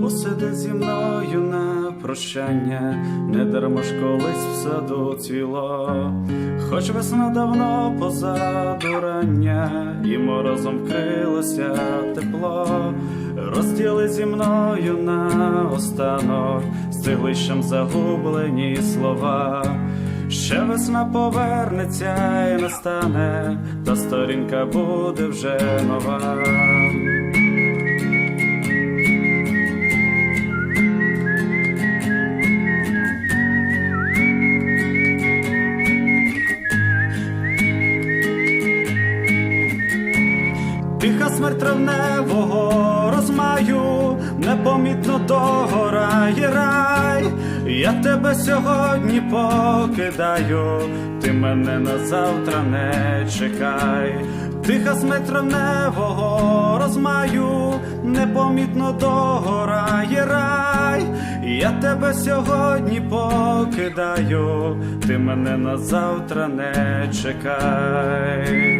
Посиди зі мною на прощання, не дарма ж колись в саду цвіло, хоч весна давно позаду рання, і морозом вкрилося тепло, розділи зі мною на останок, стиглищем загублені слова. Ще весна повернеться і настане, та сторінка буде вже нова. Травневого розмаю, непомітно догорає рай. Я тебе сьогодні покидаю, ти мене на завтра не чекай. Тиха смерть травневого розмаю, непомітно догорає рай. Я тебе сьогодні покидаю, ти мене на завтра не чекай.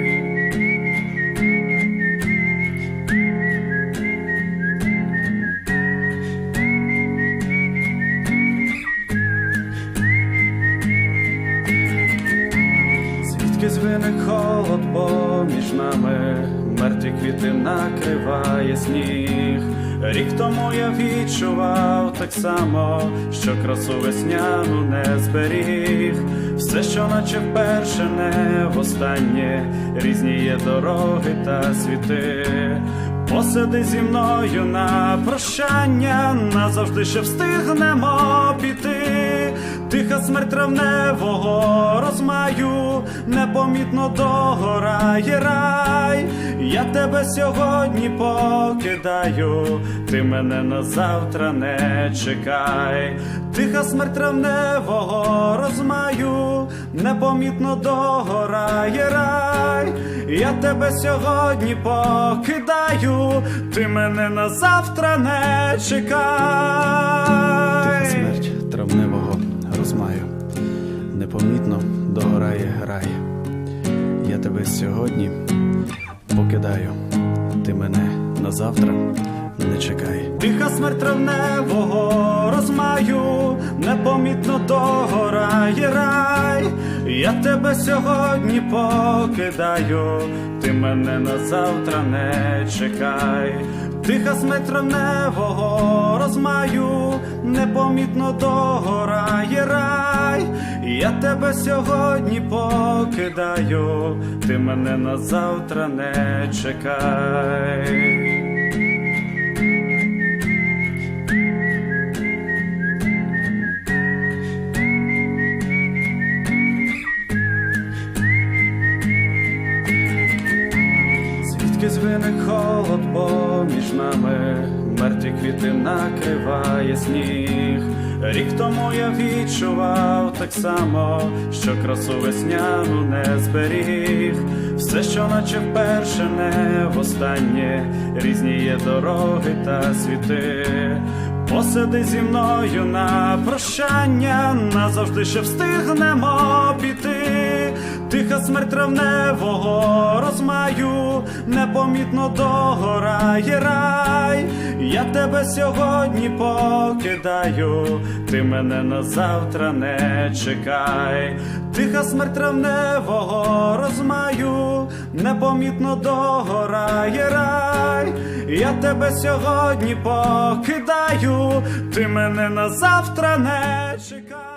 Звиник холод поміж нами, мертві квіти накриває сніг. Рік тому я відчував так само, що красу весняну не зберіг. Все, що наче вперше, не востаннє, різні є дороги та світи. Посиди зі мною на прощання, назавжди ще встигнемо Смерть травневого розмаю, непомітно догорає рай. Я тебе сьогодні покидаю, ти мене на завтра не чекай. Тиха смерть травневого розмаю, непомітно догорає рай. Я тебе сьогодні покидаю, ти мене на завтра не чекай. Смерть травневого непомітно догорає рай. Я тебе сьогодні покидаю, ти мене на завтра не чекай. Тиха смерть травневого розмаю, непомітно догорає рай. Я тебе сьогодні покидаю, ти мене на завтра не чекай. Тиха смерть травневого розмаю, непомітно догорає рай. Я тебе сьогодні покидаю, ти мене на завтра не чекай. Звідки звиник холод поміж мертві квіти накриває сніг. Рік тому я відчував так само, що красу весняну не зберіг. Все, що наче вперше, не востаннє, різні є дороги та світи. Посиди зі мною на прощання, назавжди ще встигнемо піти. Тиха смерть травневого розмаю, непомітно догорає рай. Я тебе сьогодні покидаю, ти мене на завтра не чекай. Тиха смерть травневого розмаю, непомітно догорає рай. Я тебе сьогодні покидаю, ти мене на завтра не чекай.